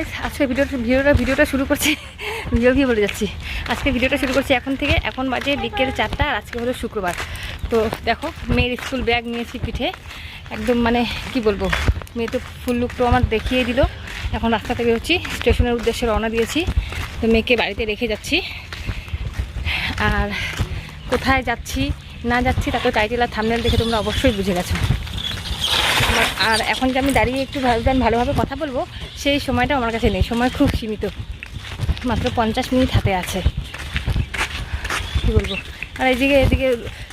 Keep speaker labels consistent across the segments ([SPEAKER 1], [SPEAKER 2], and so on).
[SPEAKER 1] তো গাইস আজকে ভিডিওটা ভিডিওটা ভিডিওটা শুরু করছি। ভিডিও কি বলে যাচ্ছি। আজকে ভিডিওটা শুরু করছি এখন থেকে। এখন বাজে বিকেল চারটা আর আজকে হলো শুক্রবার। তো দেখো, মেয়ের স্কুল ব্যাগ নিয়েছি পিঠে। একদম মানে কি বলব? মেয়ে তো ফুল লুকটাও আমার দেখিয়ে দিল। এখন রাস্তা থেকে বেরোচ্ছি। স্টেশনের উদ্দেশ্যে রওনা দিয়েছি। তো মেয়েকে বাড়িতে রেখে যাচ্ছি। আর কোথায় যাচ্ছি, না যাচ্ছি তাকে টাইটেল আর থামনেল দেখে তোমরা অবশ্যই বুঝে গেছো। আর এখন যে আমি দাঁড়িয়ে একটু ভাবলাম ভালোভাবে কথা বলব সেই সময়টা আমার কাছে নেই। সময় খুব সীমিত। মাত্র পঞ্চাশ মিনিট হাতে আছে। কী বলব? আর এইদিকে এদিকে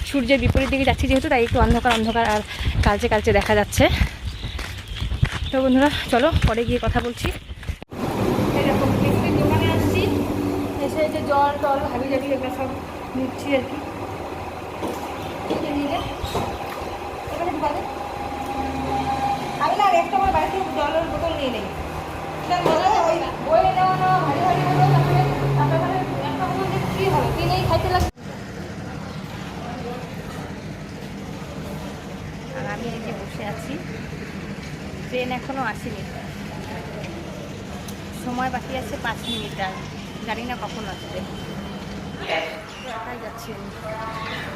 [SPEAKER 1] সূর্যের বিপরীত দিকে যাচ্ছি যেহেতু, তাই একটু অন্ধকার অন্ধকার আর কালচে কালচে দেখা যাচ্ছে। তো বন্ধুরা, চলো পরে গিয়ে কথা বলছি। আসছি। জল টল হাবি জাবি এগুলো সব নিচ্ছি আর কি। আমি না একটা আমার বাড়ি থেকে জলের বোতল নিয়ে নেই। আমি এই বসে আছি। ট্রেন এখনও আসেনি। সময় বাকি আছে পাঁচ মিনিট আর জানি না কখন আসবে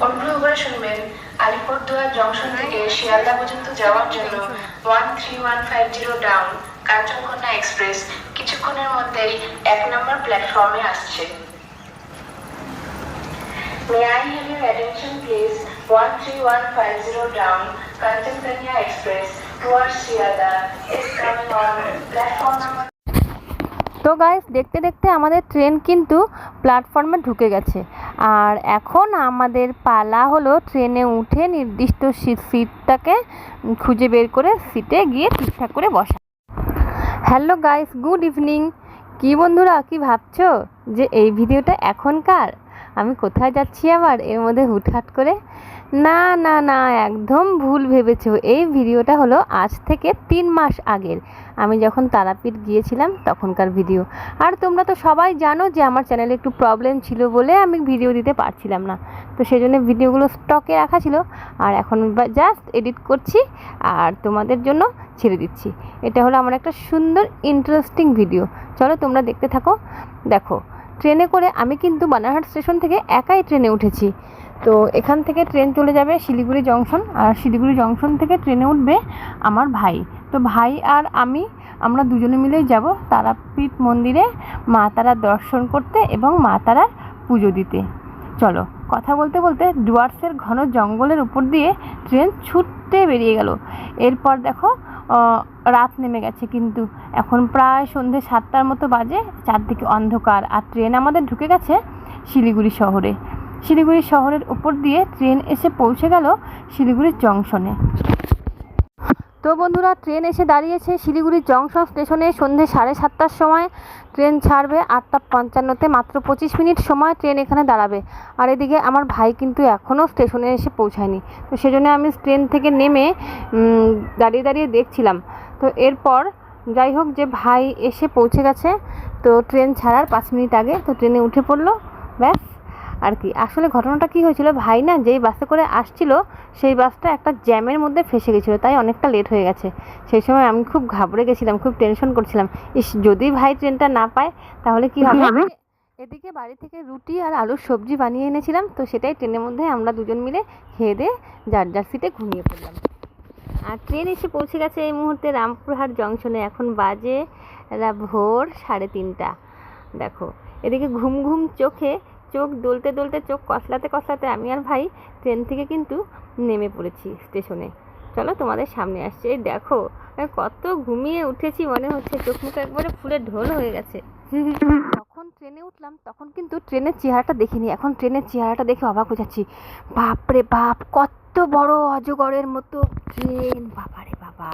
[SPEAKER 2] অনুগ্রহ করে শুনবেন আলিপুরদুয়ার জংশন থেকে শিয়ালদা পর্যন্ত যাওয়ার জন্য one three one five zero down Kanchankanya express কিছুক্ষণের মধ্যেই এক নম্বর প্ল্যাটফর্মে আসছে। May I have your attention please? 13150 down, Kanchanjanya Express towards Shialda is coming on platform number
[SPEAKER 1] তো গাইস দেখতে দেখতে আমাদের ট্রেন কিন্তু প্ল্যাটফর্মে ঢুকে গেছে। আর এখন আমাদের পালা হলো ট্রেনে উঠে নির্দিষ্ট সিট সিটটাকে খুঁজে বের করে সিটে গিয়ে ঠিকঠাক করে বসা। Hello guys, good evening. কি বন্ধুরা, কি ভাবছ যে এই ভিডিওটা এখনকার? আমি কোথায় যাচ্ছি আবার? এর মধ্যে হুটহাট করে না না না, একদম ভুল ভেবেছো। এই ভিডিওটা হলো আজ থেকে তিন মাস আগের। আমি যখন তারাপীঠ গিয়েছিলাম তখনকার ভিডিও। আর তোমরা তো সবাই জানো যে আমার চ্যানেলে একটু প্রবলেম ছিল বলে আমি ভিডিও দিতে পারছিলাম না। তো সেই জন্য ভিডিওগুলো স্টকে রাখা ছিল। আর এখন জাস্ট এডিট করছি আর তোমাদের জন্য ছেড়ে দিচ্ছি। এটা হলো আমার একটা সুন্দর ইন্টারেস্টিং ভিডিও চলো তোমরা দেখতে থাকো। দেখো, ট্রেনে করে আমি কিন্তু বানারহাট স্টেশন থেকে একাই ট্রেনে উঠেছি। তো এখান থেকে ট্রেন চলে যাবে শিলিগুড়ি জংশন, আর শিলিগুড়ি জংশন থেকে ট্রেনে উঠবে আমার ভাই। তো ভাই আর আমি, আমরা দুজনে মিলেই যাব তারাপীঠ মন্দিরে মা তারার দর্শন করতে এবং মা তারার পুজো দিতে। চলো, কথা বলতে বলতে ডুয়ার্সের ঘন জঙ্গলের উপর দিয়ে ট্রেন ছুটতে বেরিয়ে গেল। এরপর দেখো রাত নেমে গেছে কিন্তু। এখন প্রায় সন্ধে সাতটার মতো বাজে, চারদিকে অন্ধকার। আর ট্রেন আমাদের ঢুকে গেছে শিলিগুড়ি শহরে। শিলিগুড়ি শহরের উপর দিয়ে ট্রেন এসে পৌঁছে গেল শিলিগুড়ির জংশনে। তো বন্ধুরা, ট্রেন এসে দাঁড়িয়েছে শিলিগুড়ি জংশন স্টেশনে সন্ধে সাড়ে সাতটার সময়। ট্রেন ছাড়বে আটটা পঞ্চান্নতে, মাত্র পঁচিশ মিনিট সময় ট্রেন এখানে দাঁড়াবে। আর এদিকে আমার ভাই কিন্তু এখনও স্টেশনে এসে পৌঁছায়নি। তো সেজন্য আমি ট্রেন থেকে নেমে দাঁড়িয়ে দাঁড়িয়ে দেখছিলাম। তো এরপর যাই হোক যে ভাই এসে পৌঁছে গেছে, তো ট্রেন ছাড়ার পাঁচ মিনিট আগে তো ট্রেনে উঠে পড়ল, ব্যাস। আর কি। আসলে ঘটনাটা কি হয়েছিল ভাই না যেই বাসে করে আসছিল সেই বাসটা একটা জ্যামের মধ্যে ফেসে গেছিল তাই অনেকটা লেট হয়ে গেছে। সেই সময় আমি খুব ঘাবড়ে গেছিলাম খুব টেনশন করছিলাম। ইস যদি ভাই ট্রেনটা না পায় তাহলে কি হবে? এদিকে বাড়ি থেকে রুটি আর আলুর সবজি বানিয়ে এনেছিলাম তো সেটাই ট্রেনের মধ্যে আমরা দুজন মিলে খেয়ে দিয়ে যার যার সিটে ঘুমিয়ে পড়লাম। আর ট্রেন এসে পৌঁছে গেছে এই মুহূর্তে রামপুরহাট জংশনে এখন বাজে ভোর সাড়ে তিনটা। দেখো এদিকে ঘুম ঘুম চোখে চোখ দোলতে দোলতে, চোখ কসলাতে কসলাতে আমি আর ভাই ট্রেন থেকে কিন্তু নেমে পড়েছি স্টেশনে। চলো তোমাদের সামনে আসছে। এই দেখো কত ঘুমিয়ে উঠেছি, মনে হচ্ছে চোখ মুখ একবারে ফুলে ঢোল হয়ে গেছে। যখন ট্রেনে উঠলাম, তখন কিন্তু ট্রেনের চেহারাটা দেখিনি। এখন ট্রেনের চেহারাটা দেখে অবাক হয়ে যাচ্ছি। বাপরে বাপ, কত বড় অজগরের মতো ট্রেন। বাবারে বাবা।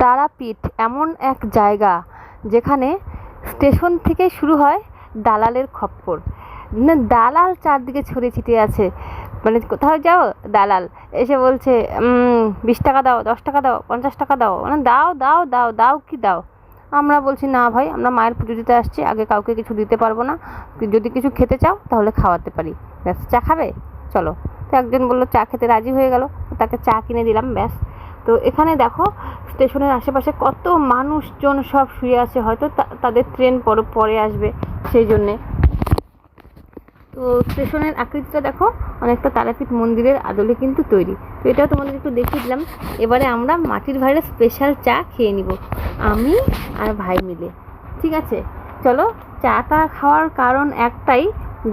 [SPEAKER 1] তারাপীঠ এমন এক জায়গা যেখানে স্টেশন থেকে শুরু হয় দালালের খপ্পর। না, দালাল চারদিকে ছড়িয়ে ছিটিয়ে আছে। মানে কোথাও যাও, দালাল। এসে বলছে বিশ টাকা দাও, দশ টাকা দাও, পঞ্চাশ টাকা দাও। মানে দাও দাও দাও দাও কি দাও? আমরা বলছি, না ভাই, আমরা মায়ের পুজো দিতে আসছি, আগে কাউকে কিছু দিতে পারব না। যদি কিছু খেতে চাও, তাহলে খাওয়াতে পারি। ব্যাস, চা খাবে? চলো। তো একজন বলল, চা খেতে রাজি হয়ে গেল। তাকে চা কিনে দিলাম, ব্যাস। তো এখানে দেখো, স্টেশনের আশেপাশে কত মানুষজন সব শুয়ে আছে, হয়তো তাদের ট্রেন পরে পরে আসবে সেই জন্যে। তো স্টেশনের আকৃতিটা দেখো, অনেকটা তারাপীঠ মন্দিরের আদলে কিন্তু তৈরি। তো এটাও তোমাদের একটু দেখিয়ে দিলাম। এবারে আমরা মাটির ভাইয়ের স্পেশাল চা খেয়ে নিব, আমি আর ভাই মিলে। ঠিক আছে? চলো, চাটা খাওয়ার কারণ একটাই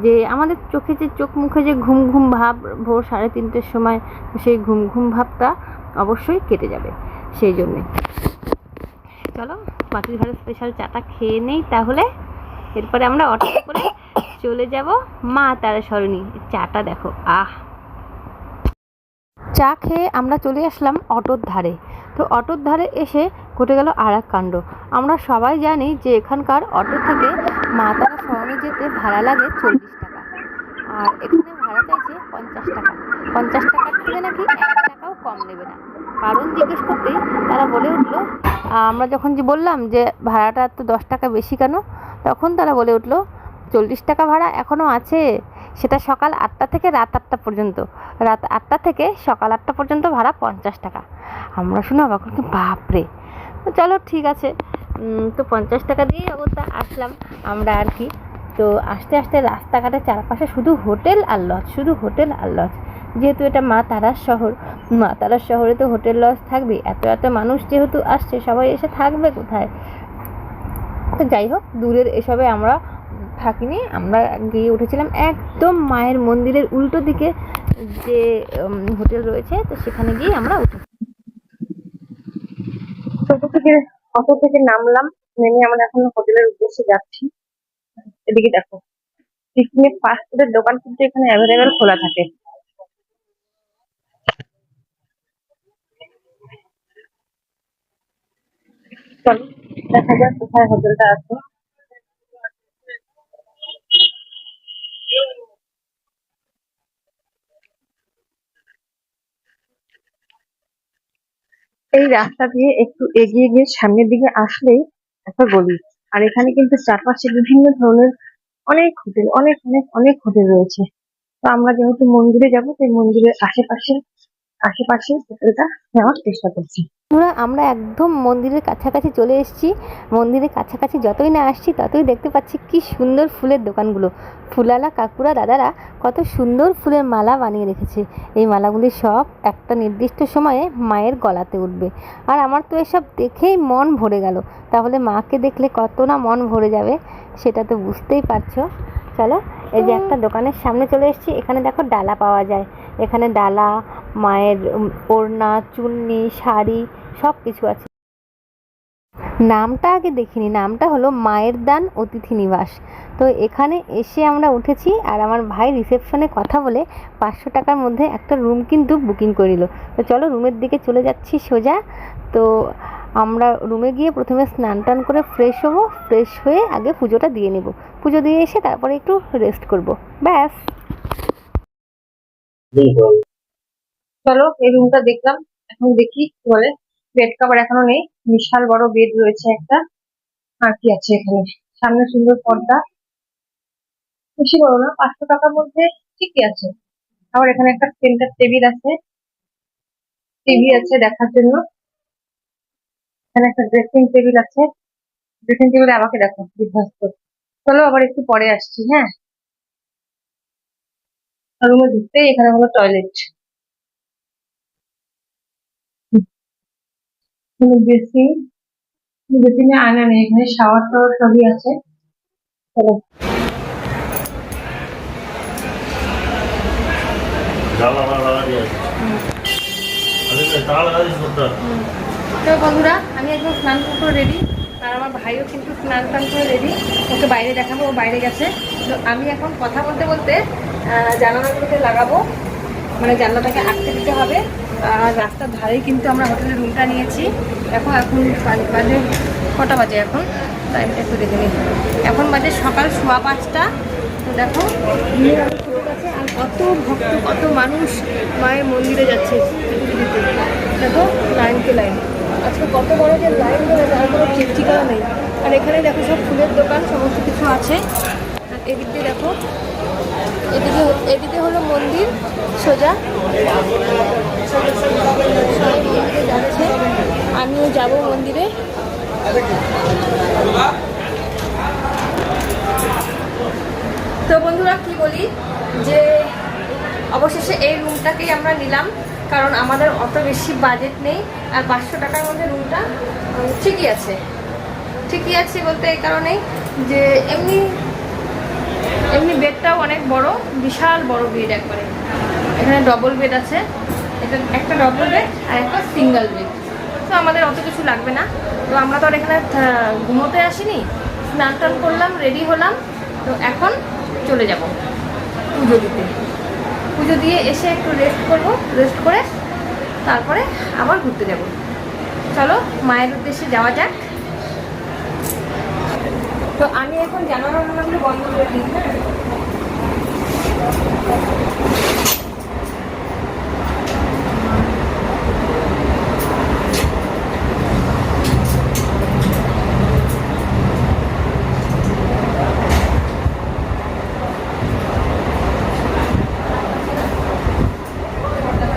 [SPEAKER 1] যে, আমাদের চোখে যে চোখ মুখে যে ঘুম ঘুম ভাব, ভোর সাড়ে তিনটের সময় সেই ঘুম ঘুম ভাবটা অবশ্যই কেটে যাবে, সেই জন্যে। চলো মাটির ভাইয়ের স্পেশাল চাটা খেয়ে নেই, তাহলে এরপরে আমরা অটো করে চলে যাব মা তারা চাটা দেখো, আহ! চা খেয়ে আমরা চলে আসলাম অটোর ধারে। তো অটোর ধারে এসে ঘটে গেল আর এক কাণ্ড। আমরা সবাই জানি যে এখানকার অটো থেকে মা তারা সরণি যেতে ভাড়া লাগে চল্লিশ টাকা। আর এখানে ভাড়া চাইছে পঞ্চাশ টাকা। পঞ্চাশ টাকার থেকে নাকি এক টাকাও কম নেবে না। কারণ জিজ্ঞেস করতেই তারা বলে উঠল আমরা যখন যে বললাম যে ভাড়াটা তো দশ টাকা বেশি কেন তখন তারা বলে উঠল চল্লিশ টাকা ভাড়া এখনও আছে। সেটা সকাল আটটা থেকে রাত আটটা পর্যন্ত। রাত আটটা থেকে সকাল আটটা পর্যন্ত ভাড়া পঞ্চাশ টাকা। আমরা শুনে অবাক হলাম, বাপরে। চলো ঠিক আছে। তো পঞ্চাশ টাকা দিয়েই অবস্থা আসলাম আমরা আর কি। তো আস্তে আস্তে রাস্তাঘাটের চারপাশে শুধু হোটেল আর লজ শুধু হোটেল আর লজ যেহেতু এটা মা তারার শহর, মা তারার শহরে তো হোটেল লজ থাকবে। এত এত মানুষ যেহেতু আসছে, সবাই এসে থাকবে কোথায়? তো যাই হোক, দূরের এসবে আমরা থাকিনি। আমরা গিয়ে উঠেছিলাম একদম মায়ের মন্দিরের উল্টো দিকে যে হোটেল রয়েছে, তো সেখানে গিয়ে আমরা উঠে
[SPEAKER 3] থেকে, অটো থেকে নামলাম। নেমে আমরা এখন হোটেলের উদ্দেশ্যে যাচ্ছি। এদিকে দেখো। টিফিনের ফাস্ট ফুডের দোকান কিন্তু এখানে অ্যাভেলেবেল খোলা থাকে। চলো, দেখা যাক কোথায় আছে। এই রাস্তা দিয়ে একটু এগিয়ে গিয়ে সামনের দিকে আসলেই একটা গলি। আর এখানে কিন্তু চারপাশে বিভিন্ন ধরনের অনেক হোটেল, অনেক অনেক অনেক হোটেল রয়েছে। তো আমরা যেহেতু মন্দিরে যাব, সেই মন্দিরের আশেপাশে আশেপাশে হোটেলটা নেওয়ার চেষ্টা করছি।
[SPEAKER 1] আমরা আমরা একদম মন্দিরের কাছাকাছি চলে এসেছি। মন্দিরের কাছাকাছি যতই না আসছি, ততই দেখতে পাচ্ছি কি সুন্দর ফুলের দোকানগুলো। ফুলালা কাকুরা দাদারা কত সুন্দর ফুলের মালা বানিয়ে রেখেছে। এই মালাগুলি সব একটা নির্দিষ্ট সময়ে মায়ের গলাতে উঠবে। আর আমার তো এসব দেখেই মন ভরে গেল। তাহলে মাকে দেখলে কত না মন ভরে যাবে, সেটা তো বুঝতেই পারছ। চলো, এই যে একটা দোকানের সামনে চলে এসেছি। এখানে দেখো ডালা পাওয়া যায়। এখানে ডালা, মায়ের ওড়না, চুন্নি, শাড়ি সব কিছু আছে। নামটা আগে দেখিনি, নামটা হলো মায়ের দান অতিথি নিবাস। তো এখানে এসে আমরা উঠেছি আর আমার ভাই রিসেপশনে কথা বলে পাঁচশো টাকার মধ্যে একটা রুম কিন্তু বুকিং করে দিল তো চলো রুমের দিকে চলে যাচ্ছি সোজা। তো আমরা রুমে গিয়ে প্রথমে স্নান টান করে ফ্রেশ হব, ফ্রেশ হয়ে আগে পুজোটা দিয়ে নেব। পুজো দিয়ে এসে তারপরে একটু রেস্ট করব। ব্যাস।
[SPEAKER 3] চলো, এই রুমটা দেখলাম। এখন দেখি বলে। বেড কভার এখনও নেই। বিশাল বড় বেড রয়েছে একটা। আর কি আছে এখানে? সামনে সুন্দর পর্দা। বেশি বড় না, পাঁচশো টাকার মধ্যে ঠিকই আছে। আবার এখানে একটা সেন্টার টেবিল আছে। টিভি আছে দেখার জন্য। এখানে একটা ড্রেসিং টেবিল আছে। ড্রেসিং টেবিলে আমাকে দেখো বিধ্বস্ত চলো আবার একটু পরে আসছি হ্যাঁ? রুমে ঢুকতেই এখানে হলো টয়লেট বেসিন বেসিনে আয়না নেই এখানে শাওয়ার টাওয়ার সবই আছে। চলো
[SPEAKER 4] করতে
[SPEAKER 1] তো বন্ধুরা আমি একদম স্নান করে রেডি আর আমার ভাইও কিন্তু স্নান টান করে রেডি ওকে বাইরে দেখাবো ও বাইরে গেছে। তো আমি এখন কথা বলতে বলতে আহ, জানালাগুলোকে লাগাবো মানে জানলাটাকে আটকে দিতে হবে। আর রাস্তার ধারে কিন্তু আমরা হোটেলের রুমটা নিয়েছি। এখন এখন বাজে- কটা বাজে এখন? টাইমটা একটু দেখে নিই। এখন বাজে সকাল সোয়া পাঁচটা। তো দেখো আর কত ভক্ত, কত মানুষ মায়ের মন্দিরে যাচ্ছে। দেখো, লাইন কে লাইন। আজকে কত বড় যে লাইন ধরে তার কোনো ঠিক নেই। আর এখানে দেখো সব ফুলের দোকান, সমস্ত কিছু আছে। আর এদিক দেখো, এদিকে এদিকে হলো মন্দির সোজা। যাচ্ছে আমিও যাব মন্দিরে। তো বন্ধুরা, কি বলি? যে অবশেষে এই রুমটাকেই আমরা নিলাম, কারণ আমাদের অত বেশি বাজেট নেই, আর পাঁচশো টাকার মধ্যে রুমটা ঠিকই আছে। ঠিকই আছে বলতে এই কারণেই যে এমনি এমনি বেডটাও অনেক বড়, বিশাল বড় বেড একবারে। এখানে ডবল বেড আছে। একটা ডবল বেড আর একটা সিঙ্গেল বেড তো আমাদের অত কিছু লাগবে না। তো আমরা তো আর এখানে ঘুমোতে আসিনি। স্নান টান করলাম রেডি হলাম। তো এখন চলে যাব। পুজো দিতে। পুজো দিয়ে এসে একটু রেস্ট করব রেস্ট করে তারপরে আবার ঘুরতে যাব। চলো, মায়ের উদ্দেশ্যে যাওয়া যাক। তো আমি এখন টানাগুলো বন্ধ করে দিই হ্যাঁ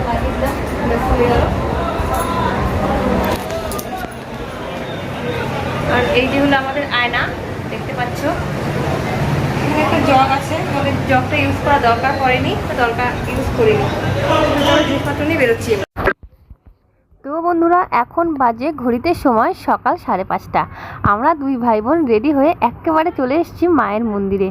[SPEAKER 1] লাগিয়ে দিলাম, ব্যাস হয়ে গেল। আর এই যে হলো আমাদের আয়না, দেখতে পাচ্ছ। এখানে একটা জগ আছে, আমাদের জগটা ইউজ করা দরকার পড়েনি দরকার ইউজ করিনি। জিনিসপত্র নিয়ে বেরোচ্ছি তো বন্ধুরা, এখন বাজে ঘড়িতে সময় সকাল সাড়ে পাঁচটা। আমরা দুই ভাই বোন রেডি হয়ে একেবারে চলে এসেছি মায়ের মন্দিরে।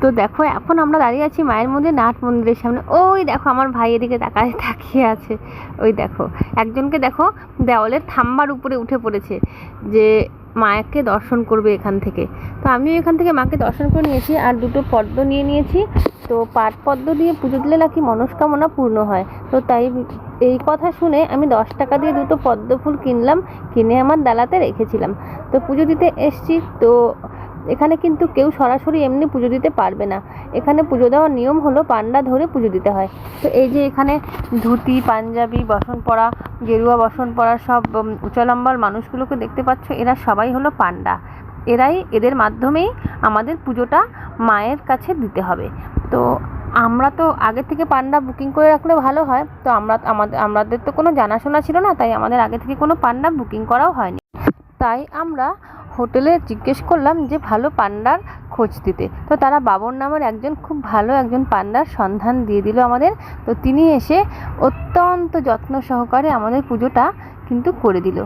[SPEAKER 1] তো দেখো, এখন আমরা দাঁড়িয়ে আছি মায়ের মন্দির, নাট মন্দিরের সামনে। ওই দেখো, আমার ভাই এদিকে তাকায়, তাকিয়ে আছে। ওই দেখো, একজনকে দেখো, দেওয়ালের থাম্বার উপরে উঠে পড়েছে যে মায়াকে দর্শন করবে এখান থেকে। তো আমিও এখান থেকে মাকে দর্শন করে নিয়েছি আর দুটো পদ্ম নিয়ে নিয়েছি। তো পাট পদ্ম দিয়ে পুজো দিলে নাকি মনস্কামনা পূর্ণ হয়। তো তাই এই কথা শুনে আমি দশ টাকা দিয়ে দুটো পদ্ম ফুল কিনলাম, কিনে আমার দালাতে রেখেছিলাম। তো পুজো দিতে এসছি। তো এখানে কিন্তু কেউ সরাসরি এমনি পুজো দিতে পারবে না। এখানে পুজো দেওয়ার নিয়ম হলো পান্ডা ধরে পুজো দিতে হয়। তো এই যে এখানে ধুতি পাঞ্জাবি বসন পরা গেরুয়া বসন পরা সব উম, উঁচালম্বার মানুষগুলোকে দেখতে পাচ্ছ এরা সবাই হলো পান্ডা। এরাই এদের মাধ্যমেই আমাদের পুজোটা মায়ের কাছে দিতে হবে। তো আমরা তো আগে থেকে পান্ডা বুকিং করে রাখলে ভালো হয়। তো আমরা আমাদের আমাদের তো কোনো জানাশোনা ছিল না তাই আমাদের আগে থেকে কোনো পান্ডা বুকিং করাও হয়নি। তাই আমরা হোটেলে জিজ্ঞেস করলাম যে, ভালো পান্ডার খোঁজ দিতে। তো তারা বাবর নামের একজন, খুব ভালো একজন পান্ডার সন্ধান দিয়ে দিল আমাদের। তো তিনি এসে অত্যন্ত যত্ন সহকারে আমাদের পুজোটা কিন্তু করে দিল।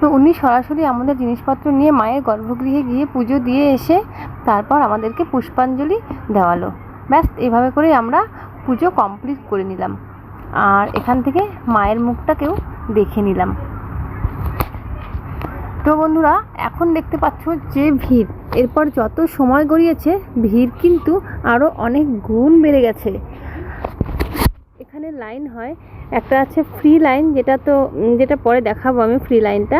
[SPEAKER 1] তো উনি সরাসরি আমাদের জিনিসপত্র নিয়ে মায়ের গর্ভগৃহে গিয়ে পুজো দিয়ে এসে তারপর আমাদেরকে পুষ্পাঞ্জলি দেওয়ালো। ব্যাস এভাবে করেই আমরা পুজো কমপ্লিট করে নিলাম। আর এখান থেকে মায়ের মুখটাকেও দেখে নিলাম। তো বন্ধুরা, এখন দেখতে পাচ্ছ যে ভিড়। এরপর যত সময় গড়িয়েছে, ভিড় কিন্তু আরও অনেক গুণ বেড়ে গেছে। এখানে লাইন হয়, একটা আছে ফ্রি লাইন যেটা তো যেটা পরে দেখাবো আমি ফ্রি লাইনটা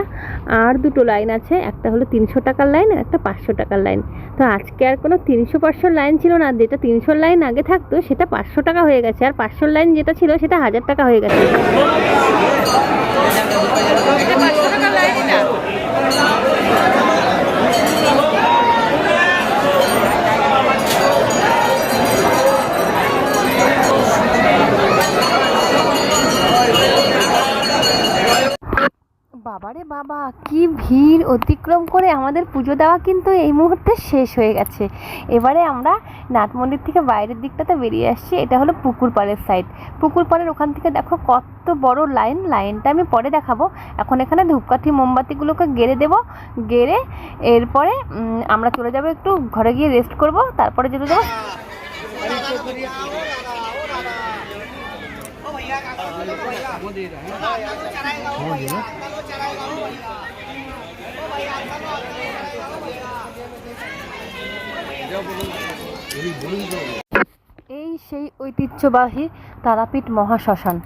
[SPEAKER 1] আর দুটো লাইন আছে, একটা হলো তিনশো টাকার লাইন আর একটা পাঁচশো টাকার লাইন তো আজকে আর কোনো তিনশো পাঁচশোর লাইন ছিল না। যেটা তিনশোর লাইন আগে থাকতো, সেটা পাঁচশো টাকা হয়ে গেছে। আর পাঁচশোর লাইন যেটা ছিল, সেটা হাজার টাকা হয়ে গেছে। বাবারে বাবা, কি ভিড় অতিক্রম করে আমাদের পুজো দেওয়া কিন্তু এই মুহূর্তে শেষ হয়ে গেছে। এবারে আমরা নাট মন্দির থেকে বাইরের দিকটাতে বেরিয়ে আসছি, এটা হলো পুকুর পাড়ের সাইড পুকুর পাড়ের ওখান থেকে দেখো কত বড় লাইন লাইনটা আমি পরে দেখাবো। এখন এখানে ধূপকাঠি, মোমবাতিগুলোকে গেড়ে দেবো, গেড়ে এরপরে আমরা চলে যাব একটু ঘরে গিয়ে রেস্ট করব, তারপরে যেতে যাব। এই সেই ঐতিহ্যবাহী তারাপীঠ মহাশ্মশান।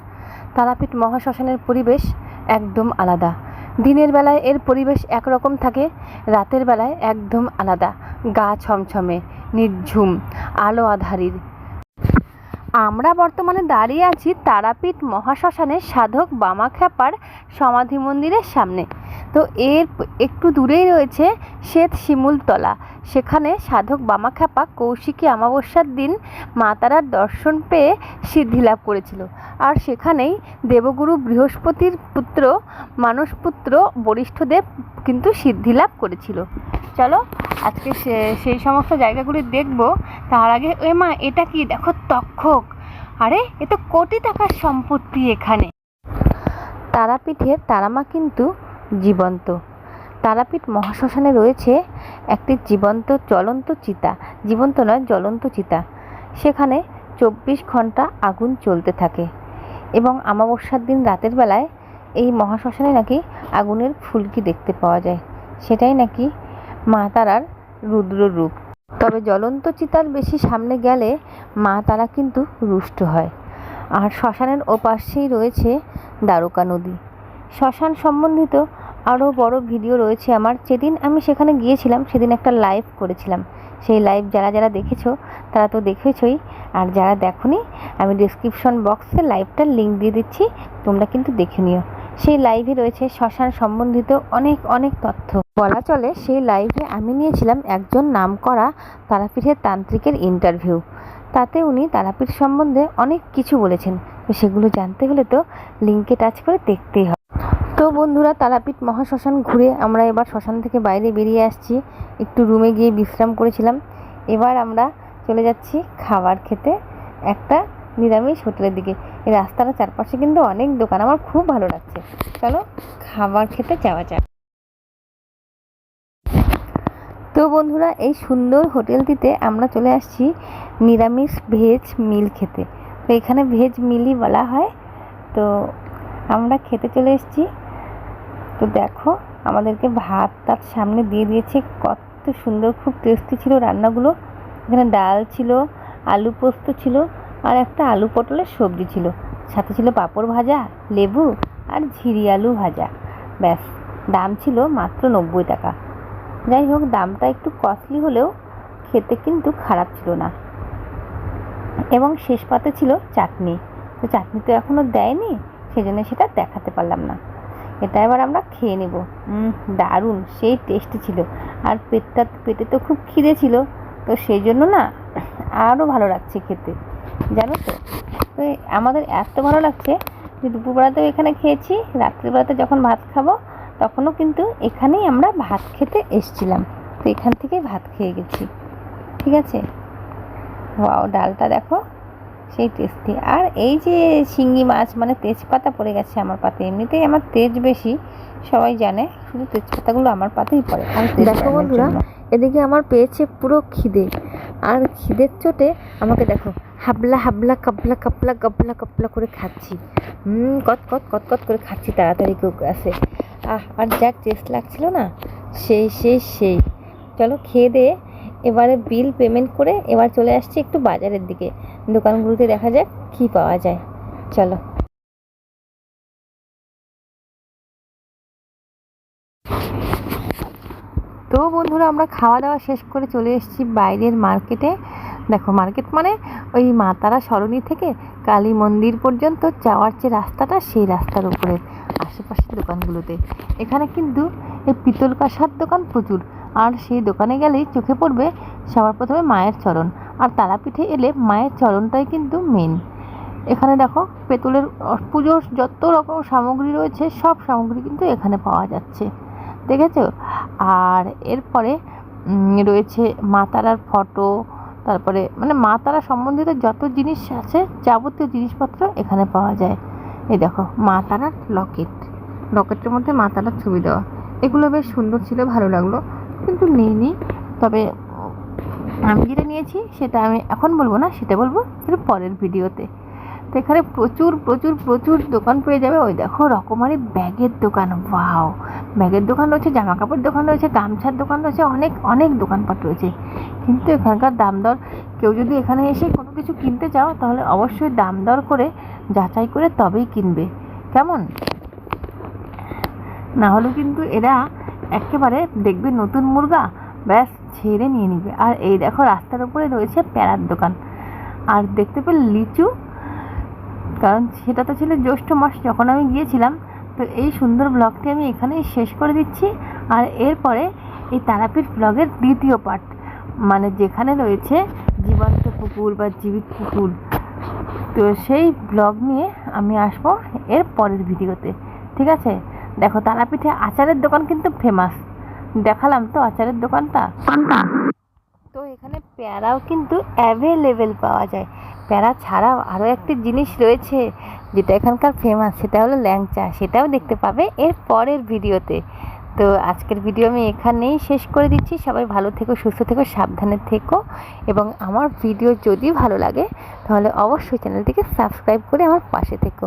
[SPEAKER 1] তারাপীঠ মহাশ্মশানের পরিবেশ একদম আলাদা। দিনের বেলায় এর পরিবেশ একরকম থাকে, রাতের বেলায় একদম আলাদা। গা ছমছমে, নির্ঝুম, আলো আধারির আমরা বর্তমানে দাঁড়িয়ে আছি তারাপীঠ মহাশ্মশানের সাধক বামাখ্যাপার সমাধি মন্দিরের সামনে। তো এর একটু দূরেই রয়েছে শ্বেত শিমুলতলা। সেখানে সাধক বামাখ্যাপা কৌশিকী অমাবস্যার দিন মা তারার দর্শন পেয়ে সিদ্ধি লাভ করেছিল। আর সেখানেই দেবগুরু বৃহস্পতির পুত্র, মানসপুত্র, বরিষ্ঠদেব কিন্তু সিদ্ধি লাভ করেছিল। চলো, আজকে সেই সমস্ত জায়গাগুলি দেখব। তার আগে, এ মা, এটা কি? দেখো, তক্ষক। আরে, এ তো কোটি টাকার সম্পত্তি এখানে। তারাপীঠের তারামা কিন্তু জীবন্ত। তারাপীঠ মহাশ্মশানে রয়েছে একটি জীবন্ত জ্বলন্ত চিতা, জীবন্ত নয়, জ্বলন্ত চিতা। সেখানে চব্বিশ ঘণ্টা আগুন চলতে থাকে এবং আমাবস্যার দিন রাতের বেলায় এই মহাশ্মশানে নাকি আগুনের ফুলকি দেখতে পাওয়া যায়। সেটাই নাকি মা তারার রুদ্র রূপ। তবে জ্বলন্ত চিতার বেশি সামনে গেলে মা তারা কিন্তু রুষ্ট হয়। আর শ্মশানের ওপাশেই রয়েছে দ্বারকা নদী। শ্মশান সম্বন্ধিত আরও বড় ভিডিও রয়েছে আমার। যেদিন আমি সেখানে গিয়েছিলাম, সেদিন একটা লাইভ করেছিলাম। সেই লাইভ যারা যারা দেখেছ, তারা তো দেখেছই। আর যারা দেখোনি, আমি ডিসক্রিপশন বক্সে লাইভটার লিঙ্ক দিয়ে দিচ্ছি, তোমরা কিন্তু দেখে নিও। সেই লাইভে রয়েছে শ্মশান সম্বন্ধিত অনেক অনেক তথ্য। বলা চলে, সেই লাইভে আমি নিয়েছিলাম একজন নামকরা তারাপীঠের তান্ত্রিকের ইন্টারভিউ তাতে উনি তারাপীঠ সম্বন্ধে অনেক কিছু বলেছেন। সেগুলো জানতে হলে তো লিঙ্কে টাচ করে দেখতেই হবে। তো বন্ধুরা, তারাপীঠ মহাশ্মশান ঘুরে আমরা এবার শ্মশান থেকে বাইরে বেরিয়ে আসছি। একটু রুমে গিয়ে বিশ্রাম করেছিলাম। এবার আমরা চলে যাচ্ছি খাবার খেতে একটা নিরামিষ হোটেলের দিকে। এই রাস্তার চারপাশে কিন্তু অনেক দোকান, আমার খুব ভালো লাগছে। চলো খাবার খেতে যাওয়া যাক। তো বন্ধুরা, এই সুন্দর হোটেলটিতে আমরা চলে আসছি নিরামিষ ভেজ মিল খেতে। তো এখানে ভেজ মিলই বলা হয়। তো আমরা খেতে চলে এসেছি তো দেখো, আমাদেরকে ভাত তার সামনে দিয়ে দিয়েছে। কত সুন্দর, খুব টেস্টি ছিল রান্নাগুলো। এখানে ডাল ছিল, আলু পোস্ত ছিল, আর একটা আলু পটলের সবজি ছিল। সাথে ছিল পাঁপড় ভাজা, লেবু আর ঝিরি আলু ভাজা। ব্যাস, দাম ছিল মাত্র নব্বই টাকা। যাই হোক, দামটা একটু কস্টলি হলেও খেতে কিন্তু খারাপ ছিল না। এবং শেষ পাতে ছিল চাটনি। তো চাটনি তো এখনও দেয়নি, সেজন্য সেটা দেখাতে পারলাম না। এটা এবার আমরা খেয়ে নেব। দারুণ, সেই টেস্টি ছিল। আর পেটটা, পেটে তো খুব খিদে ছিল, তো সেই জন্য না আরও ভালো লাগছে খেতে। জানো তো আমাদের এত ভালো লাগছে যে দুপুরবেলাতেও এখানে খেয়েছি, রাত্রিবেলাতে যখন ভাত খাব, তখনও কিন্তু এখানেই আমরা ভাত খেতে এসছিলাম। তো এখান থেকেই ভাত খেয়ে গেছি। ঠিক আছে? ওয়াও, ডালটা দেখো। সেই টেস্টি আর এই যে শিঙ্গি মাছ মানে তেজপাতা পড়ে গেছে আমার পাতে। এমনিতেই আমার তেজ বেশি সবাই জানে শুধু তেজপাতাগুলো আমার পাতেই পড়ে আর
[SPEAKER 5] দেখো বন্ধুরা, এদিকে আমার পেয়েছে পুরো খিদে। আর খিদের চোটে আমাকে দেখো হাবলা হাবলা কাবলা কাপলা কাবলা কাপলা করে খাচ্ছি। হুম কত কত কত কত করে খাচ্ছি তাড়াতাড়ি করে আসে। আহ আর যা টেস্ট লাগছিল না সেই সেই সেই চলো খেয়ে দিয়ে এবারে বিল পেমেন্ট করে এবার চলে আসছি একটু বাজারের দিকে। দোকানগুলোতে দেখা যাক কী পাওয়া যায়। চলো।
[SPEAKER 1] তো বন্ধুরা, আমরা খাওয়া দাওয়া শেষ করে চলে এসেছি বাইরের মার্কেটে। দেখো, মার্কেট মানে ওই মা তারা সরণি থেকে কালী মন্দির পর্যন্ত যাওয়ার যে রাস্তাটা, সেই রাস্তার উপরে, আশেপাশের দোকানগুলোতে। এখানে কিন্তু এই পিতল কাঁসার দোকান প্রচুর। আর সেই দোকানে গেলেই চোখে পড়বে সবার প্রথমে মায়ের চরণ। আর তারাপীঠে এলে মায়ের চরণটাই কিন্তু মেন এখানে দেখো, পেতলের পুজোর যত রকম সামগ্রী রয়েছে, সব সামগ্রী কিন্তু এখানে পাওয়া যাচ্ছে। দেখেছ? আর এরপরে রয়েছে মা তারার ফটো, তারপরে মানে মা তারা সম্বন্ধিত যত জিনিস আছে, যাবতীয় জিনিসপত্র এখানে পাওয়া যায়। এই দেখো, মা তারার লকেট। লকেটের মধ্যে মা তারার ছবি দেওয়া। এগুলো বেশ সুন্দর ছিল, ভালো লাগল। কিন্তু নিইনি তবে আমি যেটা নিয়েছি, সেটা আমি এখন বলব না, সেটা বলব এর পরের ভিডিওতে। তো এখানে প্রচুর প্রচুর প্রচুর দোকান পেয়ে যাবে। ওই দেখো, রকমারি ব্যাগের দোকান, ওয়াও। ব্যাগের দোকান রয়েছে জামা কাপড় দোকান রয়েছে, গামছার দোকান রয়েছে, অনেক অনেক দোকানপাট রয়েছে। কিন্তু এখানকার দাম দর, কেউ যদি এখানে এসে কোনো কিছু কিনতে চাও, তাহলে অবশ্যই দাম দর করে, যাচাই করে তবেই কিনবে। কেমন? না হলে কিন্তু এরা একেবারে দেখবে নতুন মুরগা, ব্যাস ছেড়ে নিয়ে নিবে। আর এই দেখো রাস্তার উপরে রয়েছে প্যারার দোকান। আর দেখতে পেলে লিচু, কারণ সেটা তো ছিল জ্যৈষ্ঠ মাস, যখন আমি গিয়েছিলাম। তো এই সুন্দর ব্লগটি আমি এখানেই শেষ করে দিচ্ছি। আর এরপরে এই তারাপীঠ ব্লগের দ্বিতীয় পার্ট মানে যেখানে রয়েছে জীবন্ত পুকুর বা জীবিত পুকুর। তো সেই ব্লগ নিয়ে আমি আসব এর পরের ভিডিওতে ঠিক আছে? দেখো তারাপীঠে আচারের দোকান কিন্তু ফেমাস দেখালাম তো আচারের দোকানটা। তো এখানে প্যারাও কিন্তু অ্যাভেলেবেল পাওয়া যায়। প্যারা ছাড়াও আরও একটি জিনিস রয়েছে, যেটা এখানকার ফেমাস সেটা হলো ল্যাংচা। সেটাও দেখতে পাবে এর পরের ভিডিওতে। তো আজকের ভিডিও আমি এখানেই শেষ করে দিচ্ছি। সবাই ভালো থেকো, সুস্থ থেকো, সাবধানে থেকো। এবং আমার ভিডিও যদি ভালো লাগে, তাহলে অবশ্যই চ্যানেলটিকে সাবস্ক্রাইব করে আমার পাশে থেকো।